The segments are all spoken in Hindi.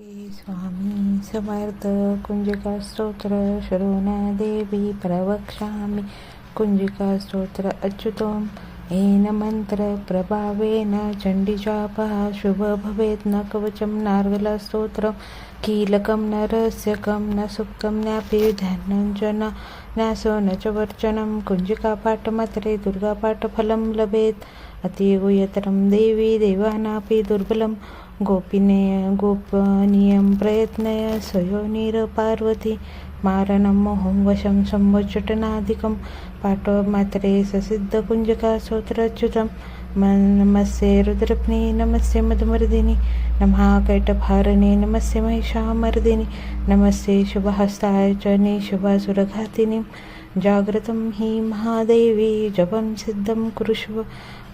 स्वामी समर्थ कुंजिका स्तोत्र शरोना देवी प्रवक्ष्यामि। कुंजिका स्तोत्र अच्युतम। येन मंत्र प्रभावेन चण्डीजापः शुभ भवेत्। न कवचं नार्गला स्तोत्रं कीलकं न रहस्यकं। न सुप्तं ज्ञापि ध्यानं च न न्यासो न च वर्चनं कुञ्जिकापाठमात्रे दुर्गापाठफलं लभेत्। अतिगुह्यतरं देवी देवानापि दुर्बलं। गोपिने गोपनीयं प्रयत्नय स्वयोनिरपार्वती मारणं मोहं वशं संवचटनादिकं पाठमात्रे ससिद्धकुञ्जका स्तोत्रच्युतं नमस्ये रुद्रप्ने नमस्ये मधुमर्दिनि। नमः कैटभारणे नमस्ये महिषामर्दिनि। नमस्ये शुभहस्ताय च निशुभासुरघातिनीं जागृतं हि महादेवी, जपं सिद्धं कुरुष्व।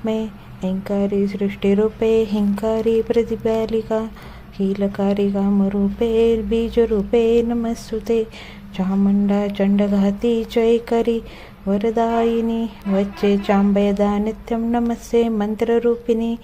मे हिंकारी सृष्टिरूपे हिंकारी प्रतिपालिका कीलकारी कामरूपे बीजरूपे नमस्तुते। चामुण्डा, चण्डघाती, चैकरी, वरदायिनी, वच्चे चाम्बयदा नित्यं नमस्ये मन्त्ररूपिणी।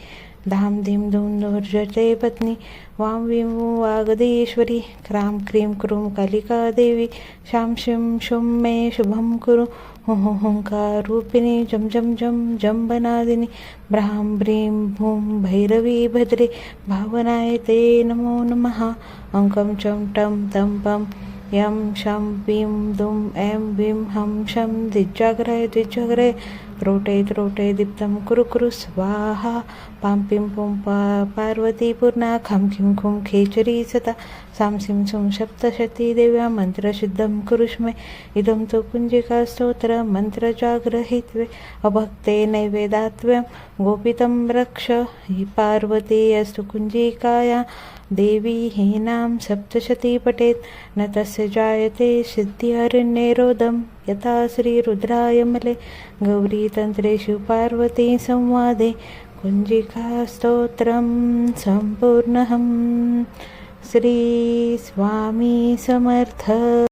धाम धीम धूम धूर्जते पत्नी। वां विं वागदेश्वरी। क्रां क्रीं क्रूं कालिका देवी। शां शिं शुं मे शुभं कुरु। हुं हुंकारूपिणी जं जं जं जम्बनादिनी ब्रां ब्रीं भूं भैरवी भद्रे। भावनाय ते नमो नमः। अङ्कं चं टं तं पं। यं शं पीं दुं ऐं भीं हं शं। दिज्जाग्रय दिज्जाग्रय त्रोटे त्रोटे दीप्तं कुरु कुरु स्वाहा पां पिं पुं पा पार्वती पूर्णा खां खिं खुं खेचरी सता सां सिं सुं सप्तशती देव्या मन्त्रसिद्धं कुरुष्मे इदं तु कुञ्जिका स्तोत्र मन्त्रजाग्रहित्वे अभक्ते नैवेदात्व्यं गोपितं रक्ष हि पार्वती अस्तु कुञ्जिकाया देवी हीनां सप्तशती पठेत् न तस्य जायते सिद्ध्यरण्यरोधं यथा श्रीरुद्राय मले गौरीतन्त्रेषु पार्वती संवादे। कुञ्जिकास्तोत्रं सम्पूर्णहं श्रीस्वामी समर्थ।